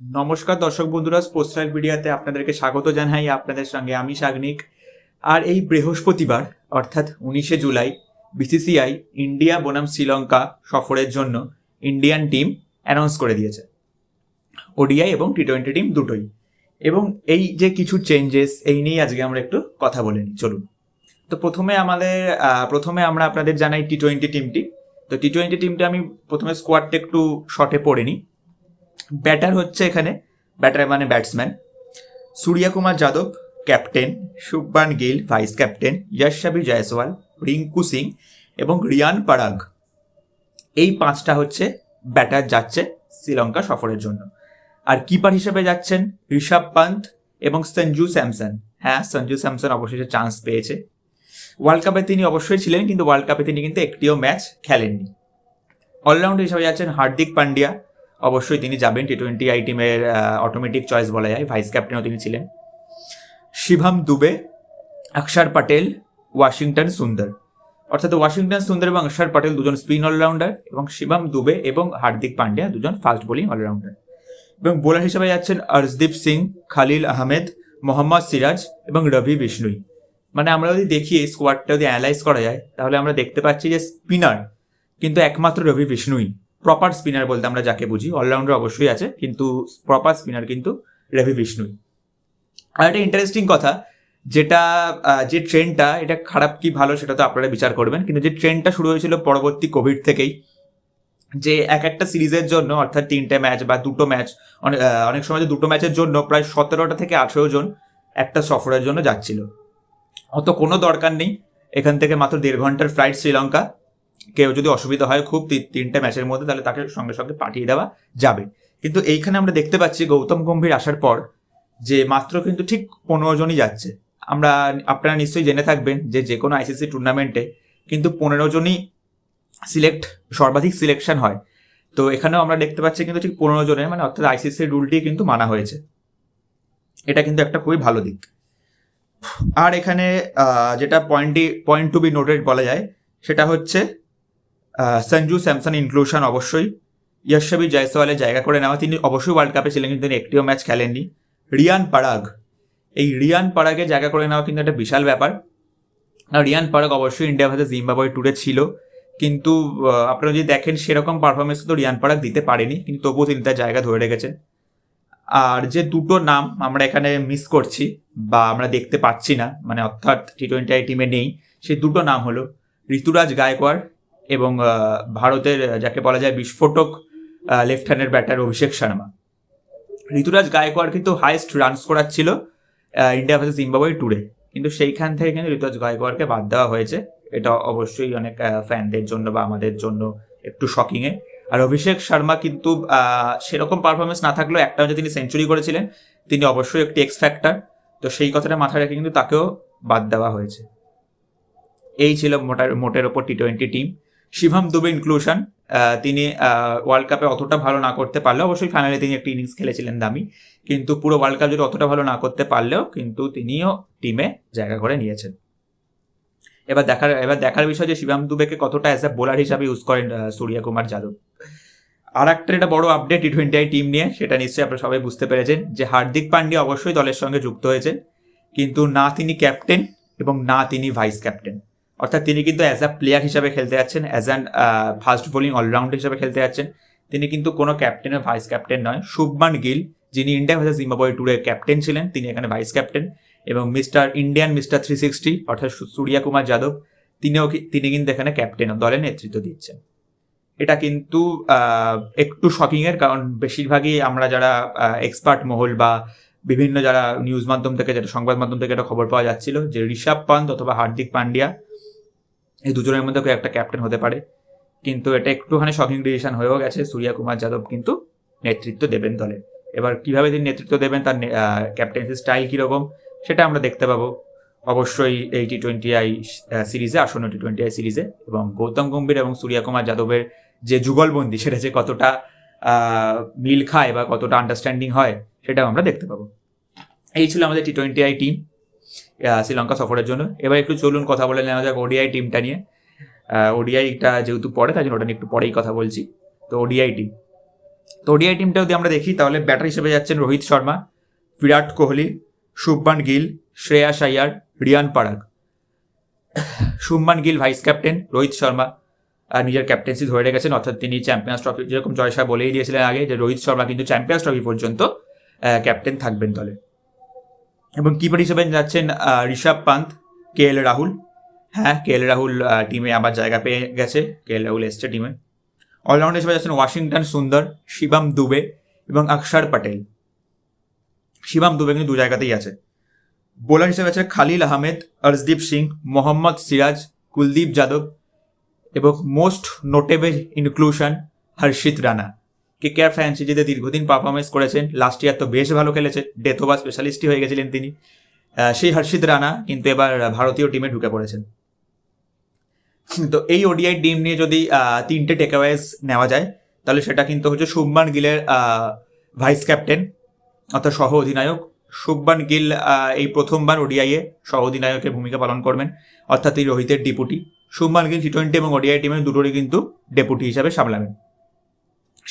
নমস্কার দর্শক বন্ধুরা স্পোর্টস লাইভ মিডিয়াতে আপনাদেরকে স্বাগত জানাই। আপনাদের সঙ্গে আমি সাগনিক। আর এই বৃহস্পতিবার, অর্থাৎ উনিশে জুলাই বিসিসিআই ইন্ডিয়া বনাম শ্রীলঙ্কা সফরের জন্য ইন্ডিয়ান টিম অ্যানাউন্স করে দিয়েছে। ওডিআই এবং টি টোয়েন্টি টিম দুটোই। এবং এই যে কিছু চেঞ্জেস এই নিয়েই আজকে আমরা একটু কথা বলে নিই। চলুন। তো প্রথমে আমাদের প্রথমে আমরা আপনাদের জানাই টি টোয়েন্টি টিমটি তো টি টোয়েন্টি টিমটা আমি প্রথমে স্কোয়াডটা একটু শর্টে পড়ে নিই। ব্যাটার হচ্ছে এখানে, ব্যাটার মানে batsman. Surya Kumar Yadav, captain. Shubman Gill, vice captain. Yashasvi Jaiswal, Rinku Singh এবং রিয়ান পারাগ। এই পাঁচটা হচ্ছে ব্যাটার যাচ্ছে শ্রীলঙ্কা সফরের জন্য। আর কিপার হিসেবে যাচ্ছেন ঋষভ পান্ত এবং সঞ্জু স্যামসন। হ্যাঁ সঞ্জু স্যামসন অবশেষে চান্স পেয়েছে। ওয়ার্ল্ড কাপে তিনি অবশ্যই ছিলেন, কিন্তু ওয়ার্ল্ড কাপে তিনি কিন্তু একটিও ম্যাচ খেলেননি। অলরাউন্ডার হিসেবে যাচ্ছেন হার্দিক পান্ডিয়া। অবশ্যই তিনি যাবেন টি টোয়েন্টি আই টিমের অটোমেটিক চয়েস বলা যায় ভাইস ক্যাপ্টেনও তিনি ছিলেন। শিভাম দুবে, অক্ষর প্যাটেল ওয়াশিংটন সুন্দর। অর্থাৎ ওয়াশিংটন সুন্দর এবং অক্ষর প্যাটেল দুজন স্পিন অলরাউন্ডার এবং শিভাম দুবে এবং হার্দিক পান্ডিয়া দুজন ফাস্ট বোলিং অলরাউন্ডার এবং বোলার হিসেবে যাচ্ছেন অর্শদীপ সিং, খালিল আহমেদ, মোহাম্মদ সিরাজ এবং রবি বিষ্ণুই। মানে আমরা যদি দেখি এই স্কোয়াডটা যদি অ্যানালাইজ করা যায়, তাহলে আমরা দেখতে পাচ্ছি যে স্পিনার কিন্তু একমাত্র রবি বিষ্ণুই। প্রপার স্পিনার বলতে আমরা যাকে বুঝি অলরাউন্ডার অবশ্যই আছে, কিন্তু প্রপার স্পিনার কিন্তু রবি বিষ্ণুই আর একটা ইন্টারেস্টিং কথা, যেটা যে ট্রেন্ডটা এটা খারাপ কি ভালো সেটা তো আপনারা বিচার করবেন, কিন্তু যে ট্রেন্ডটা শুরু হয়েছিল পরবর্তী কোভিড থেকেই, যে এক একটা সিরিজের জন্য, অর্থাৎ তিনটে ম্যাচ বা দুটো ম্যাচ অনেক সময় দুটো ম্যাচের জন্য প্রায় সতেরোটা থেকে আঠেরো জন একটা সফরের জন্য যাচ্ছিল। অত কোনো দরকার নেই, এখান থেকে মাত্র দেড় ঘণ্টার ফ্লাইট শ্রীলঙ্কা কেউ যদি অসুবিধা হয় খুব তিনটে ম্যাচের মধ্যে, তাহলে তাকে সঙ্গে সঙ্গে পাঠিয়ে দেওয়া যাবে। কিন্তু এইখানে আমরা দেখতে পাচ্ছি গৌতম গম্ভীর আসার পর যে মাত্র কিন্তু ঠিক পনেরো জনই যাচ্ছে। আমরা, আপনারা নিশ্চয়ই জেনে থাকবেন যে যে কোনো আইসিসি টুর্নামেন্টে কিন্তু পনেরো জনই সিলেক্ট সর্বাধিক সিলেকশন হয়। তো এখানেও আমরা দেখতে পাচ্ছি কিন্তু ঠিক পনেরো জনের মানে অর্থাৎ আইসিসির রুলটি কিন্তু মানা হয়েছে। এটা কিন্তু একটা খুবই ভালো দিক। আর এখানে যেটা পয়েন্টটি পয়েন্ট টু বি নোটেড বলা যায়, সেটা হচ্ছে সঞ্জু স্যামসন ইনক্লুশন অবশ্যই। যশবি জয়সওয়ালের জায়গা করে নেওয়া। তিনি অবশ্যই ওয়ার্ল্ড কাপে ছিলেন, কিন্তু তিনি একটিও ম্যাচ খেলেননি। রিয়ান পারাগ এই রিয়ান পারাগের জায়গা করে নেওয়া কিন্তু একটা বিশাল ব্যাপার। আর রিয়ান পারাগ অবশ্যই ইন্ডিয়া ভার্সেস জিম্বাবুয়ে ট্যুরে ছিল। কিন্তু আপনারা যদি দেখেন, সেরকম পারফরমেন্স তো রিয়ান পারাগ দিতে পারেনি, কিন্তু তবুও তিনি তার জায়গা ধরে রেখেছেন। আর যে দুটো নাম আমরা এখানে মিস করছি, বা আমরা দেখতে পাচ্ছি না মানে অর্থাৎ টি টোয়েন্টি আই টিমে নেই সেই দুটো নাম হলো ঋতুরাজ গায়কোয়াড় এবং ভারতের যাকে বলা যায় বিস্ফোটক লেফট হ্যান্ডের ব্যাটার অভিষেক শর্মা। ঋতুরাজ গায়কোয়াড় কিন্তু হাইয়েস্ট রানস করাচ্ছিল ছিল ইন্ডিয়া ভার্সেস জিম্বাবুয়ে ট্যুরে কিন্তু সেইখান থেকে কিন্তু ঋতুরাজ গায়কোয়াড়কে বাদ দেওয়া হয়েছে। এটা অবশ্যই অনেক ফ্যানদের জন্য বা আমাদের জন্য একটু শকিংয়ে আর অভিষেক শর্মা কিন্তু সেরকম পারফরমেন্স না থাকলেও একটা ম্যাচে তিনি সেঞ্চুরি করেছিলেন। তিনি অবশ্যই একটি এক্স ফ্যাক্টর তো সেই কথাটা মাথায় রেখে কিন্তু তাকেও বাদ দেওয়া হয়েছে। এই ছিল মোটার, মোটের ওপর T twenty team Shivam Dube inclusion তিনি ওয়ার্ল্ড কাপে অতটা ভালো না করতে পারলেও অবশ্যই ফাইনালে তিনি একটি ইনিংস খেলেছিলেন দামি। কিন্তু পুরো ওয়ার্ল্ড কাপ যদি অতটা ভালো না করতে পারলেও কিন্তু তিনিও টিমে জায়গা করে নিয়েছেন। এবার দেখার এবার দেখার বিষয় যে শিবাম দুবেকে কতটা অ্যাজ এ বোলার হিসাবে ইউজ করেন সূর্য কুমার যাদব। আর একটা এটা বড় আপডেট টি টোয়েন্টি টিম নিয়ে, সেটা নিশ্চয়ই আপনারা সবাই বুঝতে পেরেছেন যে হার্দিক পান্ডিয়া অবশ্যই দলের সঙ্গে যুক্ত হয়েছেন, কিন্তু না তিনি ক্যাপ্টেন এবং না তিনি ভাইস ক্যাপ্টেন অর্থাৎ তিনি কিন্তু অ্যাজ আ প্লেয়ার হিসাবে খেলতে যাচ্ছেন as an fast bowling allrounder হিসাবে খেলতে যাচ্ছেন। তিনি কিন্তু কোনো ক্যাপ্টেন আর ভাইস ক্যাপ্টেন নয়। শুভমান গিল, যিনি ইন্ডিয়া ভার্সেস জিম্বাবুয়ে ট্যুরের ক্যাপ্টেন ছিলেন, তিনি এখানে ভাইস ক্যাপ্টেন এবং mister Indian mister three sixty অর্থাৎ সূর্য কুমার যাদব, তিনিও তিনি কিন্তু এখানে ক্যাপ্টেন দলের নেতৃত্ব দিচ্ছেন। এটা কিন্তু একটু শকিংয়ের কারণ বেশিরভাগই আমরা যারা এক্সপার্ট মহল বা বিভিন্ন যারা নিউজ মাধ্যম থেকে যেটা সংবাদ মাধ্যম থেকে একটা খবর পাওয়া যাচ্ছিল, যে ঋষভ পান্ত অথবা হার্দিক পান্ডিয়া এই দুজনের মধ্যে একটা ক্যাপ্টেন হতে পারে। কিন্তু এটা একটুখানি শকিং ডিসিশন হয়েও গেছে। সূর্য কুমার যাদব কিন্তু নেতৃত্ব দেবেন দলে। এবার কীভাবে তিনি নেতৃত্ব দেবেন, তার ক্যাপ্টেন্সি স্টাইল কীরকম, সেটা আমরা দেখতে পাবো। অবশ্যই এই টি টোয়েন্টি আই সিরিজে আসন্ন টি টোয়েন্টি আই সিরিজে এবং গৌতম গম্ভীর এবং সূর্য কুমার যাদবের যে যুগলবন্দি, সেটা যে কতটা মিল খায় বা কতটা আন্ডারস্ট্যান্ডিং হয়, সেটাও আমরা দেখতে পাবো। এই ছিল আমাদের T twenty I team Sri Lanka সফরের জন্য। এবার একটু চলুন কথা বলে নেওয়া যাক ওডিআই টিমটা নিয়ে। ওডিআইটা যেহেতু পরে তাই জন্য ওটা নিয়ে একটু পরেই কথা বলছি। তো ওডিআই টিম তো ওডিআই টিমটা যদি আমরা দেখি, তাহলে ব্যাটার হিসেবে যাচ্ছেন রোহিত শর্মা, বিরাট কোহলি, শুভমান গিল, শ্রেয়াস আয়ার, রিয়ান পারাগ। শুভমান গিল ভাইস ক্যাপ্টেন রোহিত শর্মা আর নিজের ক্যাপ্টেন্সি ধরে রেখেছেন। অর্থাৎ তিনি চ্যাম্পিয়ন্স ট্রফি যেরকম জয় শাহ বলেই দিয়েছিলেন আগে, যে রোহিত শর্মা কিন্তু চ্যাম্পিয়ন্স ট্রফি পর্যন্ত ক্যাপ্টেন থাকবেন দলে। এবং কিপার হিসেবে যাচ্ছেন ঋষভ পান্ত কে এল রাহুল। হ্যাঁ কে এল রাহুল টিমে আবার জায়গা পেয়ে গেছে কে এল রাহুল এসছে টিমে অলরাউন্ডার হিসেবে যাচ্ছেন ওয়াশিংটন সুন্দর, শিবাম দুবে এবং অক্ষর পটেল। শিবাম দুবে কিন্তু দু জায়গাতেই আছে। বোলার হিসেবে আছে খালিল আহমেদ, অর্শদীপ সিং, মোহাম্মদ সিরাজ, কুলদীপ যাদব এবং most notable inclusion Harshit Rana. K K R ফ্র্যাঞ্চাইজিতে দীর্ঘদিন পারফরমেন্স করেছেন। লাস্ট ইয়ার তো বেশ ভালো খেলেছে। ডেথ স্পেশালিস্টই হয়ে গেছিলেন তিনি। সেই হর্ষিত রানা কিন্তু এবার ভারতীয় টিমে ঢুকে পড়েছেন। তো এই ওডিআই টিম নিয়ে যদি তিনটে টেকঅ্যাওয়েজ নেওয়া যায়, তাহলে সেটা কিন্তু হচ্ছে শুভমান গিলের ভাইস ক্যাপ্টেন অর্থাৎ সহ অধিনায়ক। শুভমান গিল এই প্রথমবার ওডিআইয়ে সহ অধিনায়কের ভূমিকা পালন করবেন, অর্থাৎ এই রোহিতের deputy Shubman Gill T twenty এবং ওডিআই টিমের দুটোরই কিন্তু ডেপুটি হিসাবে সামলাবেন।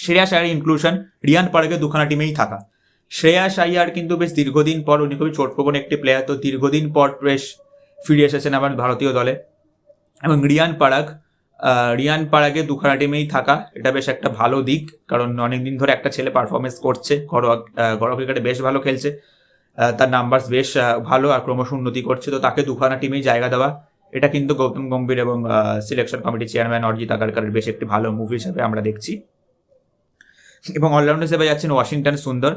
শ্রেয়াস আয়ার ইনক্লুশন রিয়ান পারাগের দুখানা টিমেই থাকা। শ্রেয়াস আয়ার কিন্তু বেশ দীর্ঘদিন পর, উনি খুবই চোটপ্রবণ একটি প্লেয়ার তো দীর্ঘদিন পর বেশ ফিরে এসেছেন আবার ভারতীয় দলে। এবং রিয়ান পারাগ রিয়ান পারাগে দুখানা টিমেই থাকা, এটা বেশ একটা ভালো দিক, কারণ অনেকদিন ধরে একটা ছেলে পারফরমেন্স করছে, ঘরোয়া ঘরোয়া ক্রিকেটে বেশ ভালো খেলছে। তার নাম্বারস বেশ ভালো, আর ক্রমশ উন্নতি করছে, তো তাকে দুখানা টিমেই জায়গা দেওয়া, এটা কিন্তু গৌতম গম্ভীর এবং সিলেকশন কমিটি চেয়ারম্যান অরিজিৎ আগারকারের বেশ একটি ভালো মুভি হিসাবে আমরা দেখছি। এবং অলরাউন্ডার হিসেবে যাচ্ছেন ওয়াশিংটন সুন্দর,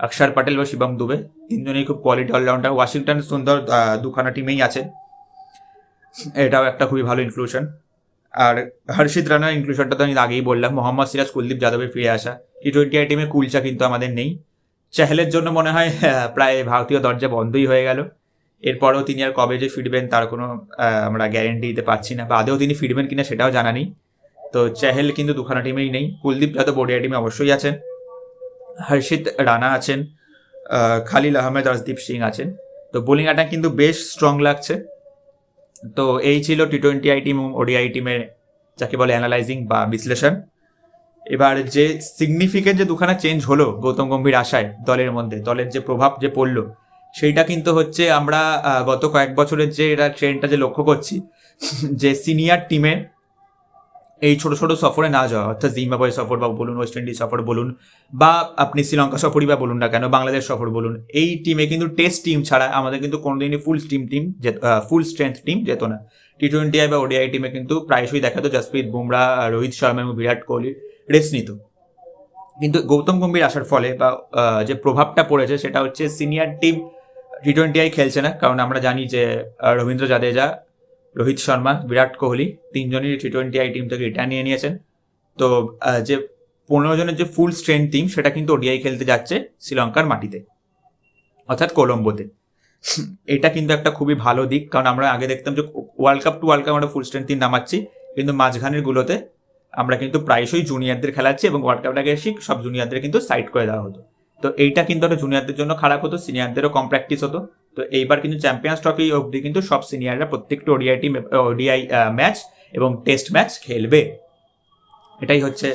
অক্ষর প্যাটেল বা শিবম দুবে। তিনজনেই খুব কোয়ালিটি অলরাউন্ডার ওয়াশিংটন সুন্দর দুখানা টিমেই আছে। এটাও একটা খুবই ভালো ইনক্লুশন আর হর্ষিত রানার ইনক্লুশনটা তো আমি আগেই বললাম। মোহাম্মদ সিরাজ, কুলদীপ যাদবের ফিরে আসা। টি টোয়েন্টি আই টিমে কুলচা কিন্তু আমাদের নেই। চেহলের জন্য মনে হয় প্রায় ভারতীয় দরজা বন্ধই হয়ে গেল। এরপরেও তিনি আর কবে যে ফিরবেন তার কোনো আমরা গ্যারেন্টি দিতে পারছি না। বা আদেও তিনি ফিরবেন কিনা সেটাও জানা নেই। তো চেহেল কিন্তু দুখানা টিমেই নেই। কুলদীপ যাদব ওডিআই টিমে অবশ্যই আছেন। হর্ষিত রানা আছেন। খালিল আহমেদ, অর্শদীপ সিং আছেন। তো বোলিং অ্যাটাক কিন্তু বেশ স্ট্রং লাগছে। তো এই ছিল T twenty I team ODI টিমের যাকে বলে অ্যানালাইজিং বা বিশ্লেষণ। এবার যে সিগনিফিকেন্ট যে দুখানা চেঞ্জ হলো গৌতম গম্ভীর আশায় দলের মধ্যে, দলের যে প্রভাব যে পড়ল, সেইটা কিন্তু হচ্ছে আমরা গত কয়েক বছরের যে এটা ট্রেন্ডটা যে লক্ষ্য করছি, যে সিনিয়র টিমে এই ছোট ছোট সফরে না যাওয়া, অর্থাৎ জিম্বাবয়ে সফর বা বলুন, ওয়েস্ট ইন্ডিজ সফর বলুন, বা আপনি শ্রীলঙ্কা সফরই বা বলুন না কেন, বাংলাদেশ সফর বলুন, এই টিমে কিন্তু টেস্ট টিম ছাড়া আমাদের কিন্তু কোনোদিনই full team team full strength team যেত না। টি টোয়েন্টি আই বা ওডিআই টিমে কিন্তু প্রায়শই দেখা যেত জসপ্রীত বুমরা, রোহিত শর্মা এবং বিরাট কোহলি রেস্ট নিত। কিন্তু গৌতম গম্ভীর আসার ফলে বা যে প্রভাবটা পড়েছে সেটা হচ্ছে senior team T twenty I খেলছে না, কারণ আমরা জানি যে রবীন্দ্র জাদেজা রোহিত শর্মা, বিরাট কোহলি, তিনজনই টি টোয়েন্টি আই টিম থেকে রিটার্ন নিয়ে নিয়েছেন। তো যে পনেরো জনের যে ফুল স্ট্রেংথ টিম সেটা কিন্তু ওডিআই খেলতে যাচ্ছে শ্রীলঙ্কার মাটিতে, অর্থাৎ কোলম্বোতে। এটা কিন্তু একটা খুবই ভালো দিক, কারণ আমরা আগে দেখতাম যে world cup to world cup আমরা ফুল স্ট্রেংথ টিম নামাচ্ছি, কিন্তু মাঝখানের গুলোতে আমরা কিন্তু প্রায়শই জুনিয়রদের খেলাচ্ছি এবং ওয়ার্ল্ড কাপটাকে এসে সব জুনিয়রদের কিন্তু সাইড করে দেওয়া হতো। তো এইটা কিন্তু একটা জুনিয়রদের জন্য খারাপ হতো সিনিয়রদেরও কম প্র্যাকটিস হতো। তো এইবার কিন্তু চ্যাম্পিয়ন্স ট্রফি অবধি কিন্তু সব সিনিয়ররা প্রত্যেকটা ওডিআই টিম ওডিআই ম্যাচ এবং টেস্ট ম্যাচ খেলবে। এটাই হচ্ছে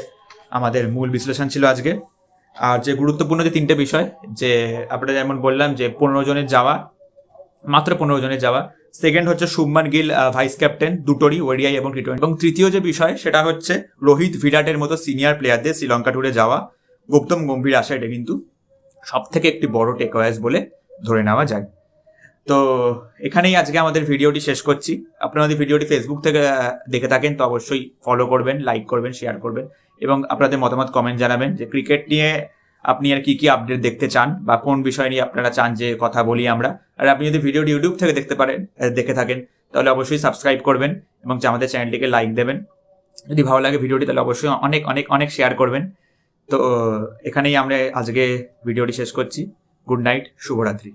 আমাদের মূল বিশ্লেষণ ছিল আজকে। আর যে গুরুত্বপূর্ণ যে তিনটে বিষয়, যে আপনারা যেমন বললাম যে পনেরো জনের যাওয়া, মাত্র পনেরো জনের যাওয়া। সেকেন্ড হচ্ছে শুভমান গিল ভাইস ক্যাপ্টেন দুটোরই ওডিআই এবং টি এবং তৃতীয় যে বিষয়, সেটা হচ্ছে রোহিত ভিরাটের মতো সিনিয়র প্লেয়ারদের শ্রীলঙ্কা ট্যুরে যাওয়া। গৌতম গম্ভীর আসা এটা কিন্তু। সব থেকে একটি বড় টেকওয়াইজ বলে ধরে নেওয়া যায়। তো এখানেই আজকে আমাদের ভিডিওটি শেষ করছি। আপনারা যদি ভিডিওটি ফেসবুক থেকে দেখে থাকেন, তো অবশ্যই ফলো করবেন লাইক করবেন শেয়ার করবেন এবং আপনাদের মতামত কমেন্ট জানাবেন যে ক্রিকেট নিয়ে আপনি আর কি কি আপডেট দেখতে চান বা কোন বিষয় নিয়ে আপনারা চান যে কথা বলি আমরা। আর আপনি যদি ভিডিওটি ইউটিউব থেকে দেখতে পারেন দেখে থাকেন, তাহলে অবশ্যই সাবস্ক্রাইব করবেন এবং আমাদের চ্যানেলটিকে লাইক দেবেন। যদি ভালো লাগে ভিডিওটি তাহলে অবশ্যই অনেক অনেক অনেক শেয়ার করবেন। তো এখানেই আমরা আজকে ভিডিওটি শেষ করছি। গুড নাইট শুভরাত্রি।